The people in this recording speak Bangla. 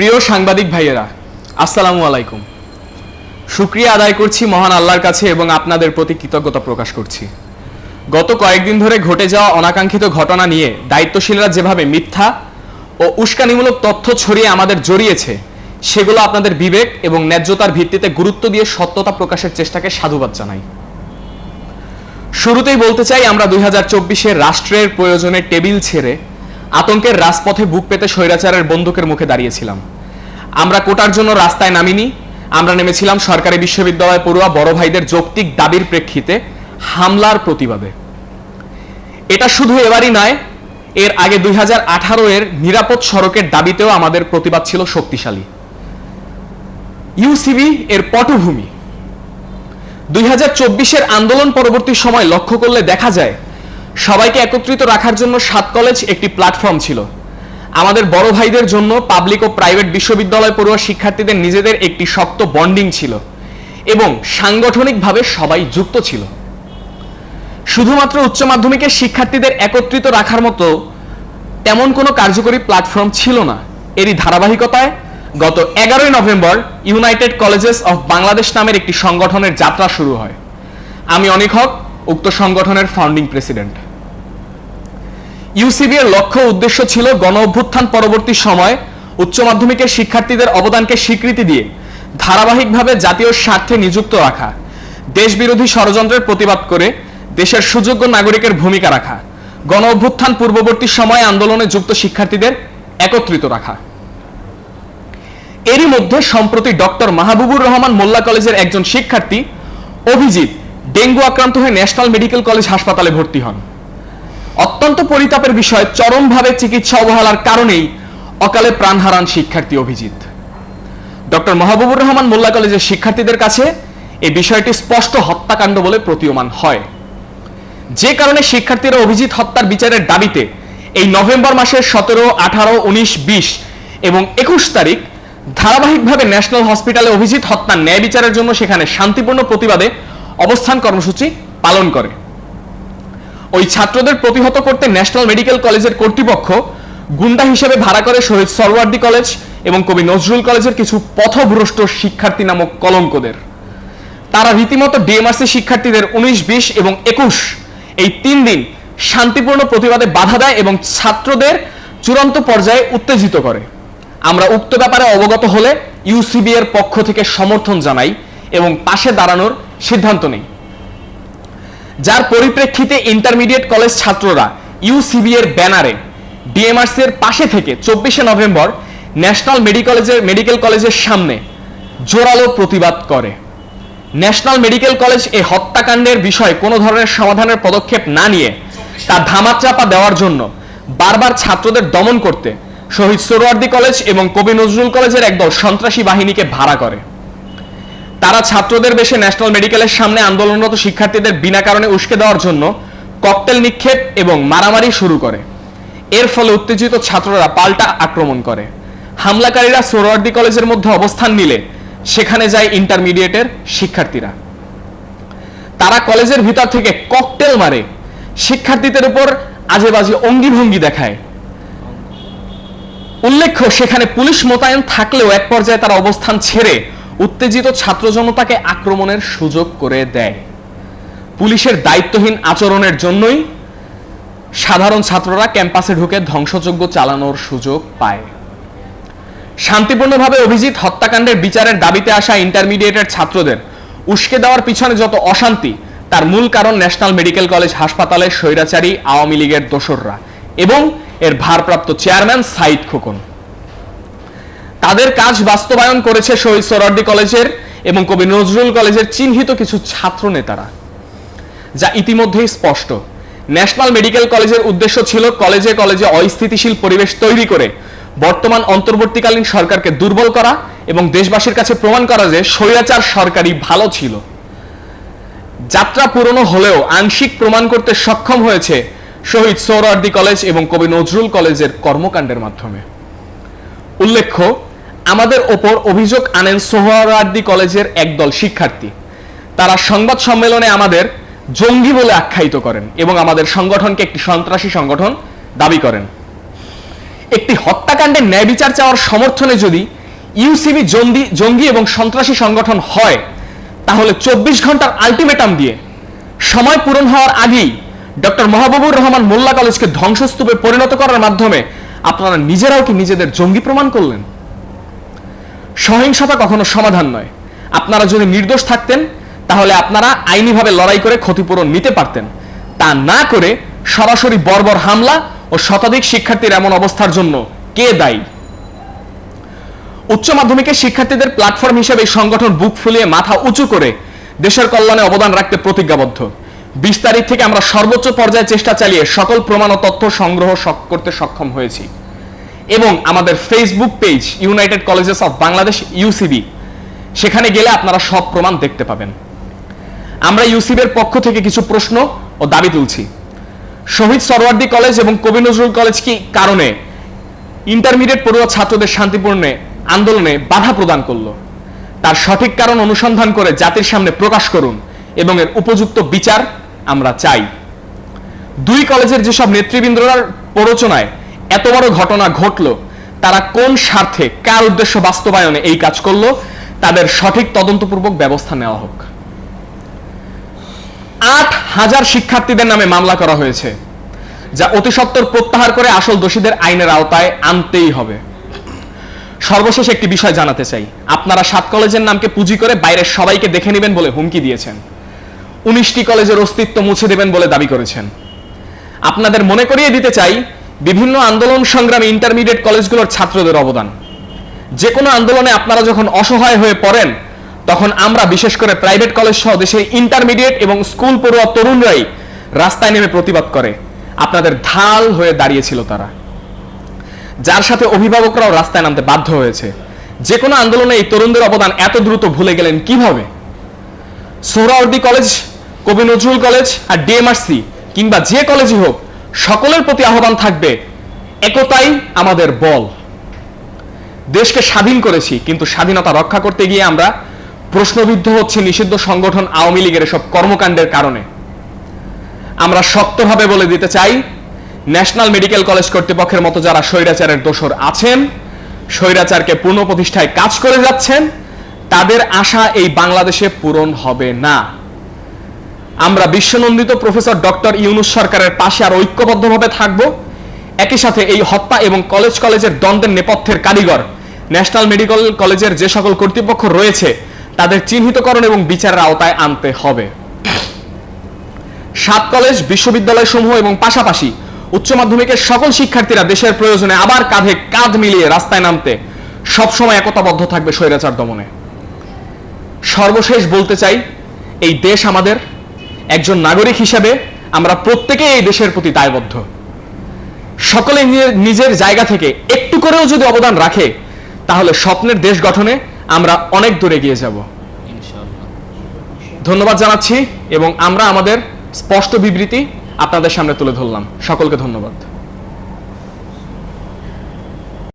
প্রিয় সাংবাদিক ভাইয়েরা, আসসালামু আলাইকুম। শুক্রিয়া আদায় করছি মহান আল্লাহর কাছে এবং আপনাদের প্রতি কৃতজ্ঞতা প্রকাশ করছি। গত কয়েকদিন ধরে ঘটে যাওয়া অনাকাঙ্ক্ষিত ঘটনা নিয়ে দায়িত্বশীলরা যেভাবে মিথ্যা ও উস্কানিমূলক তথ্য ছড়িয়ে আমাদের জড়িয়েছে, সেগুলো আপনাদের বিবেক এবং ন্যায্যতার ভিত্তিতে গুরুত্ব দিয়ে সত্যতা প্রকাশের চেষ্টাকে সাধুবাদ জানাই। শুরুতেই বলতে চাই, আমরা দুই হাজার রাষ্ট্রের প্রয়োজনে টেবিল ছেড়ে আতঙ্কের রাজপথে বুক পেতে স্বৈরাচারের বন্দুকের মুখে দাঁড়িয়েছিলাম। আমরা কোটার জন্য রাস্তায় নামিনি। আমরা নেমেছিলাম সরকারি বিশ্ববিদ্যালয় পড়ুয়া বড় ভাইদের যৌক্তিক দাবির প্রেক্ষিতে হামলার প্রতিবাদে। এটা শুধু এবারই নয়, এর আগে দুই হাজার আঠারো এর নিরাপদ সড়কের দাবিতেও আমাদের প্রতিবাদ ছিল শক্তিশালী। ইউসিবি এর পটভূমি। দুই হাজার চব্বিশের আন্দোলন পরবর্তী সময় লক্ষ্য করলে দেখা যায় সবাইকে একত্রিত রাখার জন্য সাত কলেজ একটি প্ল্যাটফর্ম ছিল। আমাদের বড় ভাইদের জন্য পাবলিক ও প্রাইভেট বিশ্ববিদ্যালয় পড়ুয়া শিক্ষার্থীদের নিজেদের একটি শক্ত বন্ডিং ছিল এবং সাংগঠনিকভাবে সবাই যুক্ত ছিল। শুধুমাত্র উচ্চ মাধ্যমিকের শিক্ষার্থীদের একত্রিত রাখার মতো তেমন কোনো কার্যকরী প্ল্যাটফর্ম ছিল না। এরই ধারাবাহিকতায় গত এগারোই November United Colleges of Bangladesh নামের একটি সংগঠনের যাত্রা শুরু হয়। আমি অনেক হক, উক্ত সংগঠনের ফাউন্ডিং প্রেসিডেন্ট। ইউসিবি এর লক্ষ্য উদ্দেশ্য ছিল গণ অভ্যুত্থান পরবর্তী সময় উচ্চ মাধ্যমিকের শিক্ষার্থীদের অবদানকে স্বীকৃতি দিয়ে ধারাবাহিকভাবে জাতীয় স্বার্থে নিযুক্ত রাখা দেশ বিরোধী ষড়যন্ত্রের প্রতিবাদ করে দেশের সুযোগ্য নাগরিকের ভূমিকা রাখা, গণ অভ্যুত্থান পূর্ববর্তী সময়ে আন্দোলনে যুক্ত শিক্ষার্থীদের একত্রিত রাখা। এরই মধ্যে সম্প্রতি ডক্টর মাহবুবুর রহমান মোল্লা কলেজের একজন শিক্ষার্থী অভিজিৎ ডেঙ্গু আক্রান্ত হয়ে ন্যাশনাল মেডিকেল কলেজ হাসপাতালে ভর্তি হন। অত্যন্ত পরিতাপের বিষয়, চরমভাবে চিকিৎসা অবহেলার কারণেই অকালে প্রাণ হারান শিক্ষার্থী অভিজিৎ। ডক্টর মাহবুবুর রহমান মোল্লা কলেজের শিক্ষার্থীদের কাছে এই বিষয়টি স্পষ্ট হত্যাকাণ্ড বলে প্রতীয়মান হয়। যে কারণে শিক্ষার্থীরা অভিজিৎ হত্যার বিচারের দাবিতে এই নভেম্বর মাসের সতেরো, আঠারো, উনিশ, বিশ এবং একুশ তারিখ ধারাবাহিকভাবে ন্যাশনাল হসপিটালে অভিজিৎ হত্যার ন্যায় বিচারের জন্য সেখানে শান্তিপূর্ণ প্রতিবাদে অবস্থান কর্মসূচি পালন করে। ওই ছাত্রদের প্রতিহত করতে ন্যাশনাল মেডিকেল কলেজের কর্তৃপক্ষ গুন্ডা হিসেবে ভাড়া করে শহীদ সরওয়ার্দী কলেজ এবং কবি নজরুল কলেজের কিছু পথভ্রষ্ট শিক্ষার্থী নামক কলঙ্কদের। তারা রীতিমতো ডিএমআরসি শিক্ষার্থীদের উনিশ, বিশ এবং একুশ এই তিন দিন শান্তিপূর্ণ প্রতিবাদে বাধা দেয় এবং ছাত্রদের চূড়ান্ত পর্যায়ে উত্তেজিত করে। আমরা উক্ত ব্যাপারে অবগত হলে ইউসিবি এর পক্ষ থেকে সমর্থন জানাই এবং পাশে দাঁড়ানোর সিদ্ধান্ত নেই। যার পরিপ্রেক্ষিতে ইন্টারমিডিয়েট কলেজ ছাত্ররা ইউসিবি এর ব্যানারে ডিএমআরসি এর পাশে থেকে চব্বিশে নভেম্বর ন্যাশনাল মেডিকলেজের মেডিকেল কলেজের সামনে জোরালো প্রতিবাদ করে। ন্যাশনাল মেডিকেল কলেজ এই হত্যাকাণ্ডের বিষয়ে কোনো ধরনের সমাধানের পদক্ষেপ না নিয়ে তা ধামাচাপা দেওয়ার জন্য বারবার ছাত্রদের দমন করতে শহীদ সোহরাওয়ার্দী কলেজ এবং কবি নজরুল কলেজের একদল সন্ত্রাসী বাহিনীকে ভাড়া করে। তারা ছাত্রদের বেশে ন্যাশনাল মেডিকেলের সামনে আন্দোলনরত শিক্ষার্থীদের বিনা কারণে উস্কে দেওয়ার জন্য ককটেল নিক্ষেপ এবং মারামারি শুরু করে। এর ফলে উত্তেজিত ছাত্ররা পাল্টা আক্রমণ করে। হামলাকারীরা সোহরাওয়ার্দী কলেজের মধ্যে অবস্থান নিলে সেখানে যায় ইন্টারমিডিয়েটের শিক্ষার্থীরা। তারা কলেজের ভিতর থেকে ককটেল মারে। শিক্ষার্থীদের উপর আজে বাজে অঙ্গি ভঙ্গি দেখায়। উল্লেখ্য, সেখানে পুলিশ মোতায়েন থাকলেও এক পর্যায়ে তারা অবস্থান ছেড়ে উত্তেজিত ছাত্র জনতাকে আক্রমণের সুযোগ করে দেয়। পুলিশের দায়িত্বহীন আচরণের জন্যই সাধারণ ছাত্ররা ক্যাম্পাসে ঢুকে ধ্বংসযজ্ঞ চালানোর সুযোগ পায়। শান্তিপূর্ণভাবে অভিজিৎ হত্যাকাণ্ডের বিচারের দাবিতে আসা ইন্টারমিডিয়েটের ছাত্রদের উস্কে দেওয়ার পিছনে যত অশান্তি, তার মূল কারণ ন্যাশনাল মেডিকেল কলেজ হাসপাতালের স্বৈরাচারী আওয়ামী লীগের দোসররা এবং এর ভারপ্রাপ্ত চেয়ারম্যান সাইদ খোকন। তাদের কাজ বাস্তবায়ন করেছে শহীদ সোহরাওয়ার্দী কলেজের এবং কবি নজরুল কলেজের চিহ্নিত কিছু ছাত্র নেতারা, যা ইতিমধ্যেই স্পষ্ট। ন্যাশনাল মেডিকেল কলেজের উদ্দেশ্য ছিল কলেজে কলেজে অস্থিতিশীল পরিবেশ তৈরি করে বর্তমান অন্তর্বর্তীকালীন সরকারকে দুর্বল করা এবং দেশবাসীর কাছে প্রমাণ করা যে স্বৈরাচার সরকারই ভালো ছিল। যাত্রা পুরনো হলেও আংশিক প্রমাণ করতে সক্ষম হয়েছে শহীদ সোহরাওয়ার্দী কলেজ এবং কবি নজরুল কলেজের কর্মকাণ্ডের মাধ্যমে। উল্লেখ্য আমাদের ওপর অভিযোগ আনেন সোহরাওয়ার্দী কলেজের একদল শিক্ষার্থী। তারা সংবাদ সম্মেলনে আমাদের জঙ্গি বলে আখ্যায়িত করেন এবং আমাদের সংগঠনকে একটি সন্ত্রাসী সংগঠন দাবি করেন। একটি হত্যাকাণ্ডের ন্যায় বিচার চাওয়ার সমর্থনে যদি ইউসিবি জঙ্গি জঙ্গি এবং সন্ত্রাসী সংগঠন হয়, তাহলে চব্বিশ ঘণ্টার আলটিমেটাম দিয়ে সময় পূরণ হওয়ার আগেই ডক্টর মাহবুবুর রহমান মোল্লা কলেজকে ধ্বংসস্তূপে পরিণত করার মাধ্যমে আপনারা নিজেরাও কি নিজেদের জঙ্গি প্রমাণ করলেন? সহিংসতা কখনো সমাধান নয়। আপনারা যদি নির্দোষ থাকতেন, তাহলে আপনারা আইনিভাবে লড়াই করে ক্ষতিপূরণ নিতে পারতেন। তা না করে সরাসরি বর্বর হামলা ও শতাধিক শিক্ষার্থীর এমন অবস্থার জন্য কে দায়ী? উচ্চ মাধ্যমিকের শিক্ষার্থীদের প্ল্যাটফর্ম হিসেবে সংগঠন বুক ফুলিয়ে মাথা উঁচু করে দেশের কল্যাণে অবদান রাখতে প্রতিজ্ঞাবদ্ধ। বিশ তারিখ থেকে আমরা সর্বোচ্চ পর্যায়ে চেষ্টা চালিয়ে সকল প্রমাণ ও তথ্য সংগ্রহ করতে সক্ষম হয়েছি। এবং আমাদের Facebook page United Colleges of Bangladesh UCB সেখানে গেলে আপনারা সব প্রমাণ দেখতে পাবেন। আমরা ইউসিবির পক্ষ থেকে কিছু প্রশ্ন ও দাবি তুলছি। শহীদ সরওয়ার্দী কলেজ এবং কবি নজরুল কলেজ কি কারণে ইন্টারমিডিয়েট পড়ুয়া ছাত্রদের শান্তিপূর্ণ আন্দোলনে বাধা প্রদান করল? তার সঠিক কারণ অনুসন্ধান করে জাতির সামনে প্রকাশ করুন এবং এর উপযুক্ত বিচার আমরা চাই। দুই কলেজের যেসব নেতৃবৃন্দরার প্ররোচনায় এত বড় ঘটনা ঘটলো, তারা কোন স্বার্থে, কার উদ্দেশ্য বাস্তবায়নে এই কাজ করল, তাদের সঠিক তদন্তপূর্বক ব্যবস্থা নেওয়া হোক। আট হাজার শিক্ষার্থীদের নামে মামলা করা হয়েছে, যা অতি সত্বর প্রত্যাহার করে আসল দোষীদের আইনের আওতায় আনতেই হবে। সর্বশেষ একটি বিষয় জানাতে চাই। আপনারা সাত কলেজের নামকে পুঁজি করে বাইরের সবাইকে দেখে নেবেন বলে হুমকি দিয়েছেন। উনিশটি কলেজের অস্তিত্ব মুছে দেবেন বলে দাবি করেছেন। আপনাদের মনে করিয়ে দিতে চাই বিভিন্ন আন্দোলন সংগ্রামী ইন্টারমিডিয়েট কলেজগুলোর ছাত্রদের অবদান। যে কোনো আন্দোলনে আপনারা যখন অসহায় হয়ে পড়েন, তখন আমরা বিশেষ করে প্রাইভেট কলেজ সহ দেশের ইন্টারমিডিয়েট এবং স্কুল পড়ুয়া তরুণরাই রাস্তায় নেমে প্রতিবাদ করে। আপনাদের ঢাল হয়ে দাঁড়িয়েছিল তারা। যার সাথে অভিভাবকরাও রাস্তায় নামতে বাধ্য হয়েছে। যে কোনো আন্দোলনে এই তরুণদের অবদান এত দ্রুত ভুলে গেলেন কীভাবে? সোহরাওয়ার্দী কলেজ, কবি নজরুল কলেজ আর ডিএমআরসি কিংবা যে কলেজই হোক সকলের প্রতি আহ্বান থাকবে, একতাই আমাদের বল। দেশকে স্বাধীন করেছি, কিন্তু স্বাধীনতা রক্ষা করতে গিয়ে আমরা প্রশ্নবিদ্ধ হচ্ছে নিষিদ্ধ সংগঠন আওয়ামী লীগের এসব কর্মকাণ্ডের কারণে। আমরা শক্তভাবে বলে দিতে চাই, ন্যাশনাল মেডিকেল কলেজ কর্তৃপক্ষের মতো যারা স্বৈরাচারের দোষর আছেন, স্বৈরাচারকে পুনঃপ্রতিষ্ঠায় কাজ করে যাচ্ছেন, তাদের আশা এই বাংলাদেশে পূরণ হবে না। আমরা বিশ্বনন্দিত প্রফেসর ডক্টর ইউনুস সরকারের পাশে আর ঐক্যবদ্ধভাবে থাকব। একই সাথে এই হত্যা এবং কলেজ কলেজের দ্বন্দ্বের নেপথ্যের কারিগর, ন্যাশনাল মেডিকেল কলেজের যে সকল কর্তৃপক্ষ রয়েছে, তাদের চিহ্নিতকরণ এবং বিচারের আওতায় আনতে হবে। সাত কলেজ বিশ্ববিদ্যালয় সমূহ এবং পাশাপাশি উচ্চ মাধ্যমিকের সকল শিক্ষার্থীরা দেশের প্রয়োজনে আবার কাঁধে কাঁধ মিলিয়ে রাস্তায় নামতে সবসময় একতাবদ্ধ থাকবে স্বৈরাচার দমনে। সর্বশেষ বলতে চাই, এই দেশ আমাদের একজন নাগরিক হিসাবে আমরা প্রত্যেকে এই দেশের প্রতি দায়বদ্ধ। সকলে নিজের- জায়গা থেকে একটু করেও যদি অবদান রাখে তাহলে স্বপ্নের দেশ গঠনে আমরা অনেক দূরে গিয়ে যাব। ধন্যবাদ জানাচ্ছি এবং আমরা আমাদের স্পষ্ট বিবৃতি আপনাদের সামনে তুলে ধরলাম। সকলকে ধন্যবাদ।